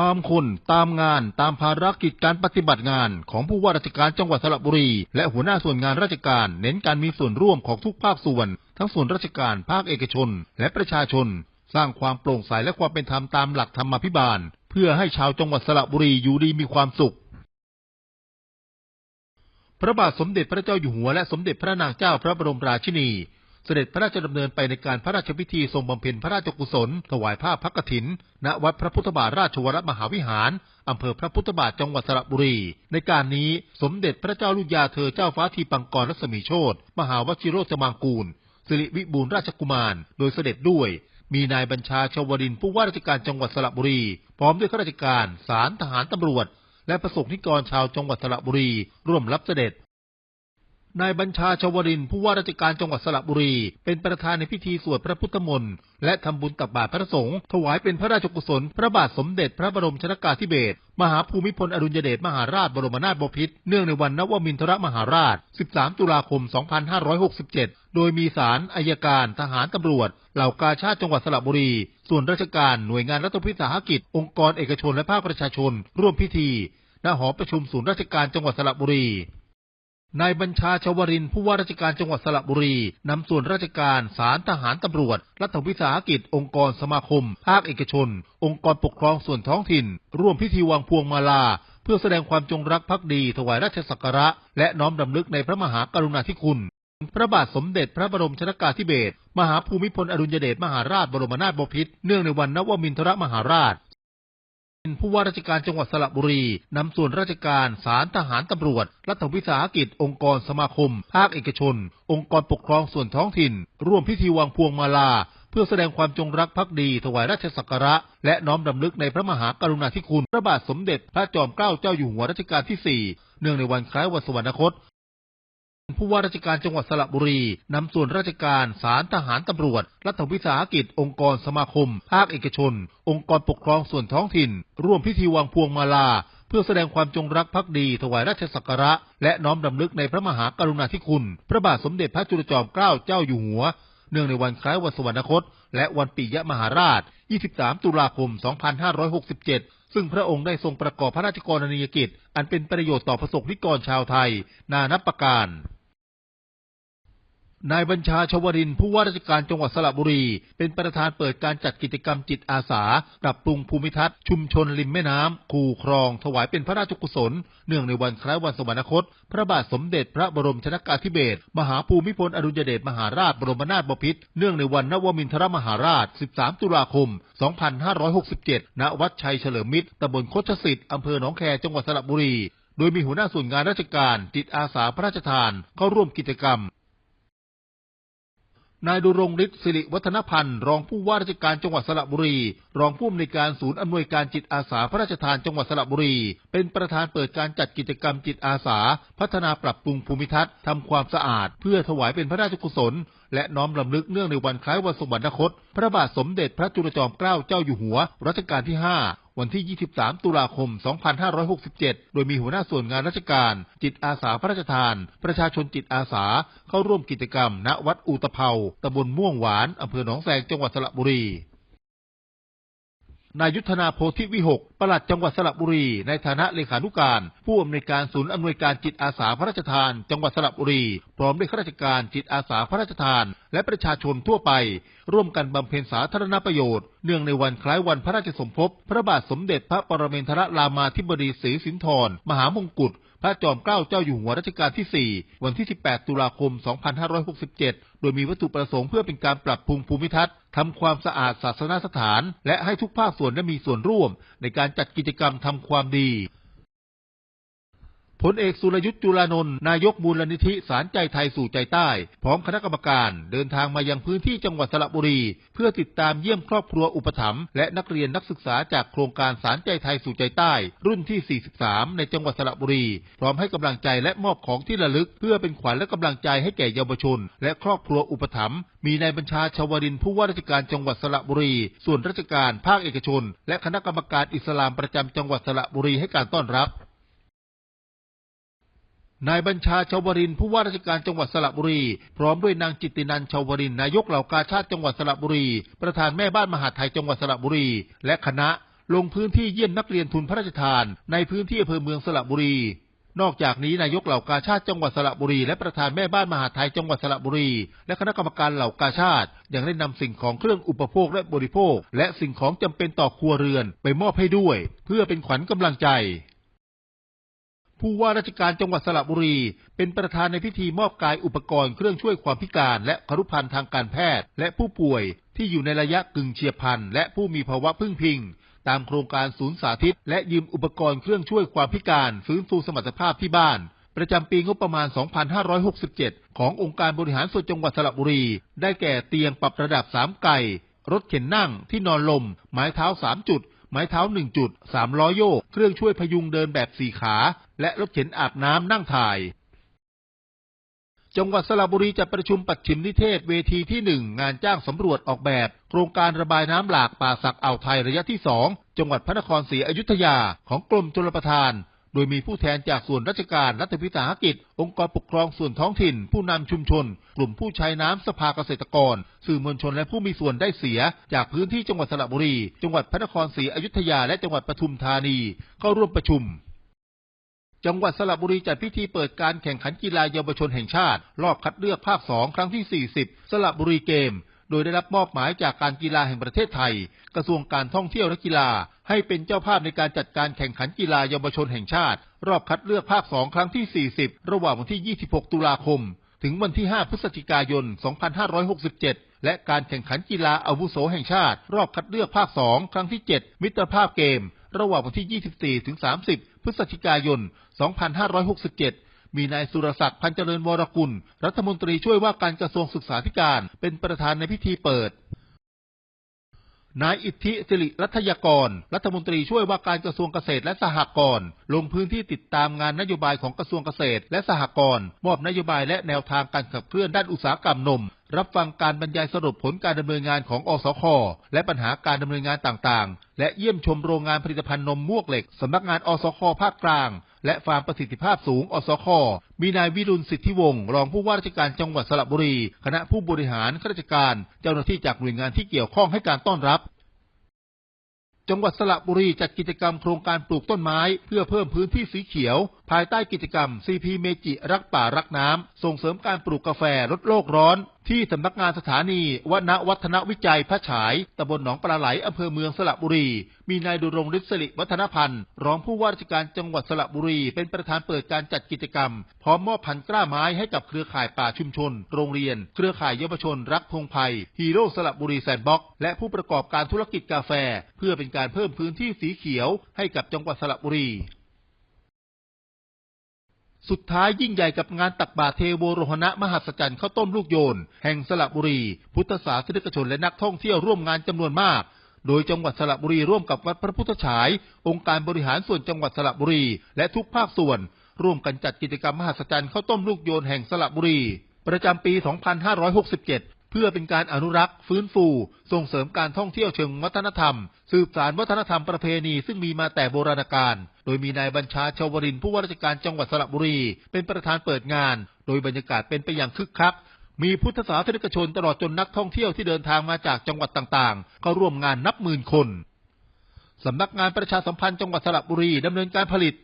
ตามคน ตามงาน ตามภารกิจการปฏิบัติงานของผู้ว่าราชการจังหวัดสระบุรี และหัวหน้าส่วนงานราชการ เน้นการมีส่วนร่วมของทุกภาคส่วน ทั้งส่วนราชการภาคเอกชน และประชาชน สร้างความโปร่งใสและความเป็นธรรมตามหลักธรรมาภิบาล เพื่อให้ชาวจังหวัดสระบุรีอยู่ดีมีความสุขพระบาทสมเด็จพระเจ้าอยู่หัวและสมเด็จพระนางเจ้าพระบรมราชินี เสด็จพระราชดำเนินไปในการพระราชพิธีทรงบำเพ็ญพระราชกุศล ถวายผ้าพักฐิน ณ วัดพระพุทธบาทราชวรมหาวิหาร อำเภอพระพุทธบาทจังหวัดสระบุรี ในการนี้สมเด็จพระเจ้าลูกยาเธอเจ้าฟ้าทีปังกรรัศมีโชตมหาวชิโรจมางกูล สิริวิบูลราชกุมาร โดยเสด็จด้วย มีนายบัญชาชวรินผู้ว่าราชการจังหวัดสระบุรี พร้อมด้วยข้าราชการศาลทหารตำรวจ และประสบนิกรชาวจังหวัดสระบุรี ร่วมรับเสด็จ นายบัญชาชวรินผู้ว่าราชการจังหวัดสระบุรี เป็นประธานในพิธีสวดพระพุทธมนต์และทำบุญตักบาตรพระสงฆ์ถวายเป็นพระราชกุศล พระบาทสมเด็จพระบรมชนากาธิเบศรมหาภูมิพลอดุลยเดชมหาราชบรมนาถบพิตรเนื่องในวันนวมินทรมหาราช 13 ตุลาคม 2567 โดยมีศาลอายการ ทหารตำรวจ เหล่ากาชาติจังหวัดสระบุรี ส่วนราชการหน่วยงานรัฐวิสาหกิจ องค์กรเอกชนและภาคประชาชน ร่วมพิธีณหอประชุมศูนย์ราชการจังหวัดสระบุรี นายบัญชาชวรินผู้ว่าราชการจังหวัดสระบุรี นำส่วนราชการศาลทหารตำรวจ รัฐวิสาหกิจ องค์กรสมาคม ภาคเอกชน องค์กรปกครองส่วนท้องถิ่น ร่วมพิธีวางพวงมาลา เพื่อแสดงความจงรักภักดี ถวายราชสักการะ และน้อมรำลึกในพระมหากรุณาธิคุณ พระบาทสมเด็จพระบรมชนากาธิเบศรมหาภูมิพลอดุลยเดชมหาราชบรมนาถบพิตรเนื่องในวันนวมินทรมหาราช ผู้ว่าราชการจังหวัดสระบุรี นำส่วนราชการศาลทหารตำรวจ รัฐวิสาหกิจ องค์กรสมาคม ภาคเอกชน องค์กรปกครองส่วนท้องถิ่น ร่วมพิธีวางพวงมาลา เพื่อแสดงความจงรักภักดี ถวายราชสักการะ และน้อมรำลึกในพระมหากรุณาธิคุณ พระบาทสมเด็จพระจอมเกล้าเจ้าอยู่หัวรัชกาลที่ 4 เนื่องในวันคล้ายวันสวรรคต ผู้ว่าราชการจังหวัดสระบุรี นำส่วนราชการศาลทหารตำรวจ รัฐวิสาหกิจ องค์กรสมาคม ภาคเอกชน องค์กรปกครองส่วนท้องถิ่น ร่วมพิธีวางพวงมาลา เพื่อแสดงความจงรักภักดี ถวายราชสักการะ และน้อมรำลึกในพระมหากรุณาธิคุณ พระบาทสมเด็จพระจุลจอมเกล้าเจ้าอยู่หัว เนื่องในวันคล้ายวันสวรรคต และวันปิยมหาราช 23 ตุลาคม 2567ซึ่งพระองค์ได้ทรงประกอบพระราชกรณียกิจ อันเป็นประโยชน์ต่อประสบนิกรชาวไทย นานับประการ นายบัญชาชวรินผู้ว่าราชการจังหวัดสระบุรี เป็นประธานเปิดการจัดกิจกรรมจิตอาสา ปรับปรุงภูมิทัศน์ชุมชนริมแม่น้ำคูคลอง ถวายเป็นพระราชกุศล เนื่องในวันคล้ายวันสวรรคต พระบาทสมเด็จพระบรมชนากาธิเบศรมหาภูมิพลอดุลยเดชมหาราชบรมนาถบพิตรเนื่องในวันนวมินทรมหาราช 13 ตุลาคม 2567 ณ วัดชัยเฉลิมมิตรตำบลคชสิทธิ์อำเภอหนองแคจังหวัดสระบุรี โดยมีหัวหน้าส่วนงานราชการจิตอาสาพระราชทานเข้าร่วมกิจกรรม นายดุรงฤทธิ์สิริวัฒนพันธ์รองผู้ว่าราชการจังหวัดสระบุรี รองผู้อำนวยการศูนย์อำนวยการจิตอาสาพระราชทานจังหวัดสระบุรี เป็นประธานเปิดการจัดกิจกรรมจิตอาสา พัฒนาปรับปรุงภูมิทัศน์ทำความสะอาด เพื่อถวายเป็นพระราชกุศล และน้อมรำลึกเนื่องในวันคล้ายวันสวรรคต พระบาทสมเด็จพระจุลจอมเกล้าเจ้าอยู่หัวรัชกาลที่ 5 วันที่ 23 ตุลาคม 2567 โดยมีหัวหน้าส่วนงานราชการ จิตอาสาพระราชทาน ประชาชนจิตอาสา เข้าร่วมกิจกรรม ณ วัดอูตะเภาตำบลม่วงหวานอำเภอหนองแสงจังหวัดสระบุรี นายยุทธนาโพธิวิหก ปลัดจังหวัดสระบุรี ในฐานะเลขานุการ ผู้อำนวยการศูนย์อำนวยการจิตอาสาพระราชทาน จังหวัดสระบุรี พร้อมด้วยข้าราชการจิตอาสาพระราชทาน และประชาชนทั่วไป ร่วมกันบำเพ็ญสาธารณประโยชน์ เนื่องในวันคล้ายวันพระราชสมภพ พระบาทสมเด็จพระปรเมนทรรามาธิบดีศรีสินธรมหามงกุฎ ระจอมเกล้าเจ้าอยู่หัวรัชกาลที่ 4 วันที่ 18 ตุลาคม 2567 โดยมีวัตถุประสงค์เพื่อเป็นการปรับปรุงภูมิทัศน์ทำความสะอาดศาสนสถาน และให้ทุกภาคส่วนได้มีส่วนร่วมในการจัดกิจกรรมทำความดี พลเอกสุรยุทธ์จุลานนท์นายกมูลนิธิสารใจไทยสู่ใจใต้ พร้อมคณะกรรมการเดินทางมายังพื้นที่จังหวัดสระบุรี เพื่อติดตามเยี่ยมครอบครัวอุปถัมภ์และนักเรียนนักศึกษาจากโครงการสารใจไทยสู่ใจใต้ รุ่นที่ 43 ในจังหวัดสระบุรี พร้อมให้กำลังใจและมอบของที่ระลึก เพื่อเป็นขวัญและกำลังใจให้แก่เยาวชน และครอบครัวอุปถัมภ์มีนายบัญชาชวรินผู้ว่าราชการจังหวัดสระบุรี ส่วนราชการภาคเอกชน และคณะกรรมการอิสลามประจำจังหวัดสระบุรีให้การต้อนรับ นายบัญชาชาวรินผู้ว่าราชการจังหวัดสระบุรี พร้อมด้วยนางจิตตินันชาวรินนายกเหล่ากาชาติจังหวัดสระบุรี ประธานแม่บ้านมหาไทยจังหวัดสระบุรี และคณะลงพื้นที่เยี่ยมนักเรียนทุนพระราชทาน ในพื้นที่อำเภอเมืองสระบุรี นอกจากนี้นายกเหล่ากาชาติจังหวัดสระบุรี และประธานแม่บ้านมหาไทยจังหวัดสระบุรี และคณะกรรมการเหล่ากาชาติยังได้นำสิ่งของเครื่องอุปโภคและบริโภค และสิ่งของจำเป็นต่อครัวเรือนไปมอบให้ด้วย เพื่อเป็นขวัญกำลังใจ ผู้ว่าราชการจังหวัดสระบุรี เป็นประธานในพิธีมอบกายอุปกรณ์เครื่องช่วยความพิการ และครุพันธ์ทางการแพทย์ และผู้ป่วยที่อยู่ในระยะกึ่งเฉียบพลันและผู้มีภาวะพึ่งพิง ตามโครงการศูนย์สาธิต และยืมอุปกรณ์เครื่องช่วยความพิการฟื้นฟูสมรรถภาพที่บ้าน ประจำปีงบประมาณ 2567 ขององค์การบริหารส่วนจังหวัดสระบุรี ได้แก่เตียงปรับระดับ 3 ไก่รถเข็นนั่งที่นอนลม ไม้เท้า 3 จุด ไม้เท้า1จุด3ล้อโยก เครื่องช่วยพยุงเดินแบบสี่ขา และรถเข็นอาบน้ำนั่งถ่าย จังหวัดสระบุรีจะประชุมปัดฉิมนิเทศเวทีที่หนึ่งงานจ้างสำรวจออกแบบ โครงการระบายน้ำหลากป่าสักอ่าวไทยระยะที่สองจังหวัดพระนครศรีอยุธยาของกรมชลประทาน โดยมีผู้แทนจากส่วนราชการรัฐวิสาหกิจ องค์กรปกครองส่วนท้องถิ่น ผู้นำชุมชน กลุ่มผู้ใช้น้ำสภาเกษตรกร สื่อมวลชนและผู้มีส่วนได้เสีย จากพื้นที่จังหวัดสระบุรี จังหวัดพระนครศรีอยุธยาและจังหวัดปทุมธานีเข้าร่วมประชุมจังหวัดสระบุรีจัดพิธีเปิดการแข่งขันกีฬาเยาวชนแห่งชาติ รอบคัดเลือกภาค 2 ครั้งที่ 40 สระบุรีเกม ดยได้รับมอบหมายจากการกีฬาแห่งประเทศไทย กระทรวงการท่องเที่ยวและกีฬา ให้เป็นเจ้าภาพในการจัดการแข่งขันกีฬาเยาวชนแห่งชาติ รอบคัดเลือกภาค 2 ครั้งที่ 40 ระหว่างวันที่ 26 ตุลาคม ถึงวันที่ 5 พฤศจิกายน 2567 และการแข่งขันกีฬาอาวุโสแห่งชาติ รอบคัดเลือกภาค 2 ครั้งที่ 7 มิตรภาพเกม ระหว่างวันที่ 24 ถึง 30 พฤศจิกายน 2567 มีนายสุรศักดิ์พันเจริญวรกุล รัฐมนตรีช่วยว่าการกระทรวงศึกษาธิการ เป็นประธานในพิธีเปิด นายอิทธิสิริรัตยากร รัฐมนตรีช่วยว่าการกระทรวงเกษตรและสหกรณ์ลงพื้นที่ติดตามงานนโยบายของกระทรวงเกษตรและสหกรณ์มอบนโยบายและแนวทางการขับเคลื่อนด้านอุตสาหกรรมนมรับฟังการบรรยายสรุปผลการดำเนินงานของอสค และปัญหาการดำเนินงานต่างๆ และเยี่ยมชมโรงงานผลิตภัณฑ์นมมวกเหล็กสำนักงานอสค ภาคกลาง และฟาร์มประสิทธิภาพสูงอสค มีนายวิรุณสิทธิวงศ์รองผู้ว่าราชการจังหวัดสระบุรี คณะผู้บริหารข้าราชการ เจ้าหน้าที่จากหน่วยงานที่เกี่ยวข้องให้การต้อนรับจังหวัดสระบุรีจัดกิจกรรมโครงการปลูกต้นไม้ เพื่อเพิ่มพื้นที่สีเขียว ภายใต้กิจกรรม CP เมจิรักป่ารักน้ำส่งเสริมการปลูกกาแฟลดโลกร้อน ที่สำนักงานสถานีวนวัฒนวิจัยพระฉายตำบลหนองปลาไหลอำเภอเมืองสระบุรี มีนายดุรงฤทธิ์สิริวัฒนพันธ์ รองผู้ว่าราชการจังหวัดสระบุรี เป็นประธานเปิดการจัดกิจกรรม พร้อมมอบพันกล้าไม้ให้กับเครือข่ายป่าชุมชน โรงเรียน เครือข่ายเยาวชน รักพงไพฮีโร่สระบุรีแซนบ็อกและผู้ประกอบการธุรกิจกาแฟ เพื่อเป็นการเพิ่มพื้นที่สีเขียวให้กับจังหวัดสระบุรี สุดท้ายยิ่งใหญ่กับงานตักบาตรเทโวโรหณะมหัศจรรย์ข้าวต้มลูกโยน แห่งสระบุรี พุทธศาสนิกชนและนักท่องเที่ยวร่วมงานจำนวนมาก โดยจังหวัดสระบุรีร่วมกับวัดพระพุทธฉาย องค์การบริหารส่วนจังหวัดสระบุรี และทุกภาคส่วน ร่วมกันจัดกิจกรรมมหัศจรรย์ข้าวต้มลูกโยนแห่งสระบุรี ประจำปี 2567 พื่อเป็นการอนุรักษ์ฟื้นฟู ส่งเสริมการท่องเที่ยวเชิงวัฒนธรรม สืบสานวัฒนธรรมประเพณีซึ่งมีมาแต่โบราณกาลโดยมีนายบัญชาชาวรินผู้ว่าราชการจังหวัดสระบุรี เป็นประธานเปิดงาน โดยบรรยากาศเป็นไปอย่างคึกคัก มีพุทธศาสนิกชนตลอดจนนักท่องเที่ยวที่เดินทางมาจากจังหวัดต่างๆ เข้าร่วมงานนับหมื่นคนสำนักงานประชาสัมพันธ์จังหวัดสระบุรีดำเนินการผลิต